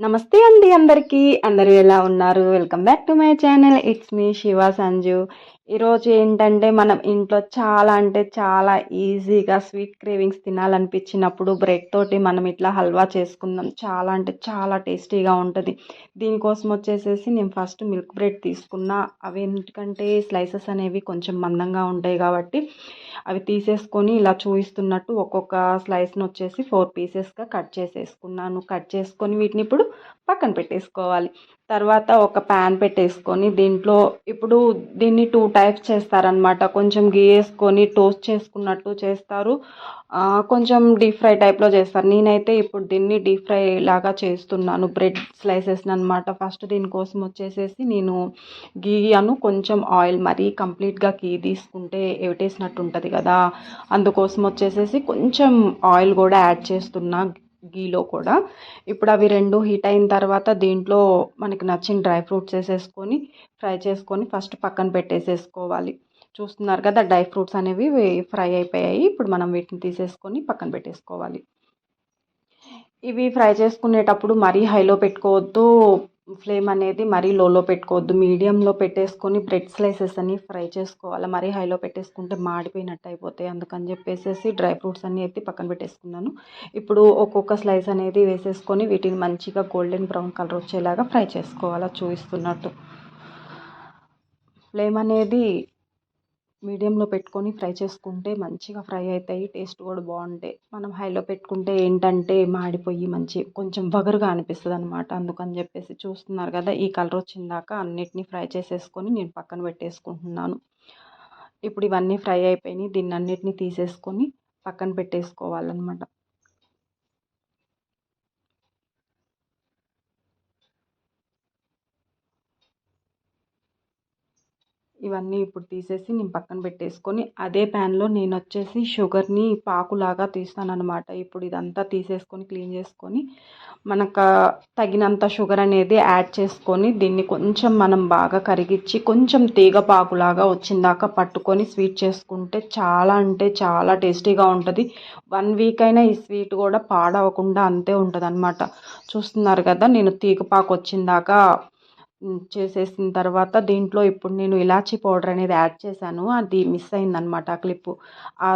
నమస్తే అండి అందరికీ. అందరూ ఎలా ఉన్నారు? Welcome back to my channel it's me Shiva Sanju ఈరోజు ఏంటంటే మనం ఇంట్లో చాలా అంటే చాలా ఈజీగా స్వీట్ క్రేవింగ్స్ తినాలనిపించినప్పుడు బ్రెడ్ తోటి మనం ఇట్లా హల్వా చేసుకుందాం. చాలా అంటే చాలా టేస్టీగా ఉంటుంది. దీనికోసం వచ్చేసేసి నేను ఫస్ట్ మిల్క్ బ్రెడ్ తీసుకున్నా. అవి ఎందుకంటే స్లైసెస్ అనేవి కొంచెం మందంగా ఉంటాయి కాబట్టి అవి తీసేసుకొని ఇలా చూపిస్తున్నట్టు ఒక్కొక్క స్లైస్ని వచ్చేసి ఫోర్ పీసెస్గా కట్ చేసేసుకున్నాను. కట్ చేసుకొని వీటిని ఇప్పుడు పక్కన పెట్టేసుకోవాలి. తర్వాత ఒక ప్యాన్ పెట్టేసుకొని దీంట్లో ఇప్పుడు దీన్ని టూ టైప్స్ చేస్తారనమాట కొంచెం గీ వేసుకొని టోస్ట్ చేసుకున్నట్టు చేస్తారు. కొంచెం డీప్ ఫ్రై టైప్లో చేస్తారు. నేనైతే ఇప్పుడు దీన్ని డీప్ ఫ్రై లాగా చేస్తున్నాను. బ్రెడ్ స్లైసెస్ అనమాట ఫస్ట్ దీనికోసం వచ్చేసేసి నేను గీ అను కొంచెం ఆయిల్ మరీ కంప్లీట్గా గీ తీసుకుంటే ఎవిటేసినట్టు ఉంటుంది కదా. అందుకోసం వచ్చేసేసి కొంచెం ఆయిల్ కూడా యాడ్ చేస్తున్నా. గీలో కూడా. ఇప్పుడు అవి రెండు హీట్ అయిన తర్వాత దీంట్లో మనకి నచ్చిన డ్రై ఫ్రూట్స్ వేసేసుకొని ఫ్రై చేసుకొని ఫస్ట్ పక్కన పెట్టేసేసుకోవాలి. చూస్తున్నారు కదా డ్రై ఫ్రూట్స్ అనేవి ఫ్రై అయిపోయాయి. ఇప్పుడు మనం వీటిని తీసేసుకొని పక్కన పెట్టేసుకోవాలి. ఇవి ఫ్రై చేసుకునేటప్పుడు మరీ హైలో పెట్టుకోవద్దు. ఫ్లేమ్ అనేది మరీ లోలో పెట్టుకోవద్దు. మీడియంలో పెట్టేసుకొని బ్రెడ్ స్లైసెస్ అని ఫ్రై చేసుకోవాలి? మరీ హైలో పెట్టేసుకుంటే మాడిపోయినట్టు అయిపోతాయి. అందుకని చెప్పేసి డ్రై ఫ్రూట్స్ అన్నీ ఎత్తి పక్కన పెట్టేసుకున్నాను. ఇప్పుడు ఒక్కొక్క స్లైస్ అనేది వేసేసుకొని వీటిని మంచిగా గోల్డెన్ బ్రౌన్ కలర్ వచ్చేలాగా ఫ్రై చేసుకోవాలి? చూపిస్తున్నట్టు. ఫ్లేమ్ అనేది మీడియంలో పెట్టుకొని ఫ్రై చేసుకుంటే మంచిగా ఫ్రై అవుతాయి టేస్ట్ కూడా బాగుంటాయి. మనం హైలో పెట్టుకుంటే ఏంటంటే మాడిపోయి మంచి కొంచెం వగరుగా అనిపిస్తుంది అనమాట అందుకని చెప్పేసి చూస్తున్నారు కదా ఈ కలర్ వచ్చిందాక అన్నిటినీ ఫ్రై చేసేసుకొని నేను పక్కన పెట్టేసుకుంటున్నాను. ఇప్పుడు ఇవన్నీ ఫ్రై అయిపోయినాయి దీన్ని అన్నిటిని తీసేసుకొని పక్కన పెట్టేసుకోవాలన్నమాట. ఇవన్నీ ఇప్పుడు తీసేసి నేను పక్కన పెట్టేసుకొని అదే ప్యాన్లో నేను వచ్చేసి షుగర్ని పాకులాగా తీస్తానన్నమాట. ఇప్పుడు ఇదంతా తీసేసుకొని క్లీన్ చేసుకొని మనకు తగినంత షుగర్ అనేది యాడ్ చేసుకొని దీన్ని కొంచెం మనం బాగా కరిగించి కొంచెం తీగ పాకులాగా వచ్చిందాక పట్టుకొని స్వీట్ చేసుకుంటే చాలా అంటే చాలా టేస్టీగా ఉంటుంది. వన్ వీక్ అయినా ఈ స్వీట్ కూడా పాడవకుండా అంతే ఉంటుంది చూస్తున్నారు కదా నేను తీగపాకు వచ్చిందాక చేసేసిన తర్వాత దీంట్లో ఇప్పుడు నేను ఇలాచీ పౌడర్ అనేది యాడ్ చేశాను. అది మిస్ అయిందనమాట ఆ క్లిప్పు ఆ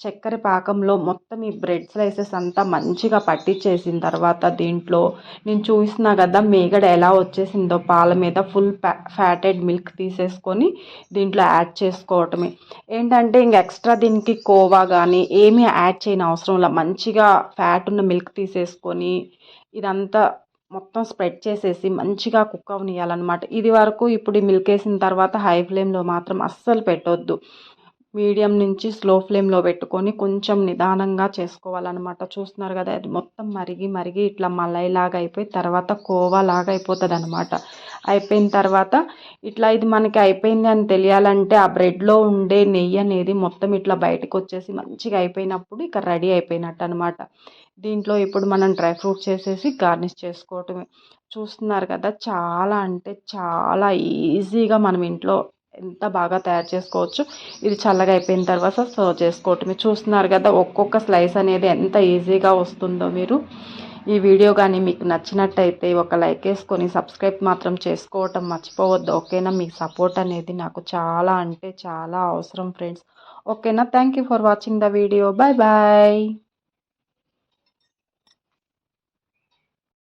చక్కెర పాకంలో మొత్తం ఈ బ్రెడ్ స్లైసెస్ అంతా మంచిగా పట్టించేసిన తర్వాత దీంట్లో నేను చూసినా కదా మేగడ ఎలా వచ్చేసిందో పాల మీద ఫుల్ ఫ్యాటెడ్ మిల్క్ తీసేసుకొని దీంట్లో యాడ్ చేసుకోవటమే. ఏంటంటే ఇంక ఎక్స్ట్రా దీనికి కోవా కానీ ఏమీ యాడ్ చేయని అవసరం లేదు మంచిగా ఫ్యాట్ ఉన్న మిల్క్ తీసేసుకొని ఇదంతా మొత్తం స్ప్రెడ్ చేసేసి మంచిగా కుక్ అవనియాలన్నమాట ఇది వరకు ఇప్పుడు మిల్క్ వేసిన తర్వాత హై ఫ్లేమ్లో మాత్రం అస్సలు పెట్టొద్దు. మీడియం నుంచి స్లో ఫ్లేమ్లో పెట్టుకొని కొంచెం నిదానంగా చేసుకోవాలన్నమాట. చూస్తున్నారు కదా అది మొత్తం మరిగి మరిగి ఇట్లా మలైలాగా అయిపోయి తర్వాత కోవా లాగా అయిపోతుంది అనమాట అయిపోయిన తర్వాత ఇట్లా ఇది మనకి అయిపోయింది అని తెలియాలంటే ఆ బ్రెడ్లో ఉండే నెయ్యి అనేది మొత్తం ఇట్లా బయటకు వచ్చేసి మంచిగా అయిపోయినప్పుడు ఇక రెడీ అయిపోయినట్టు అనమాట దీంట్లో ఇప్పుడు మనం డ్రై ఫ్రూట్స్ వేసేసి గార్నిష్ చేసుకోవటమే. చూస్తున్నారు కదా చాలా అంటే చాలా ఈజీగా మనం ఇంట్లో ఎంత బాగా తయారు చేసుకోవచ్చు. ఇది చల్లగా అయిపోయిన తర్వాత సర్వ్ చేసుకోవటమే చూస్తున్నారు కదా ఒక్కొక్క స్లైస్ అనేది ఎంత ఈజీగా వస్తుందో మీరు. ఈ వీడియో కానీ మీకు నచ్చినట్టయితే ఒక లైక్ వేసుకొని సబ్స్క్రైబ్ మాత్రం చేసుకోవటం మర్చిపోవద్దు. ఓకేనా? మీ సపోర్ట్ అనేది నాకు చాలా అంటే చాలా అవసరం ఫ్రెండ్స్. ఓకేనా? Thank you for watching the video. Bye bye.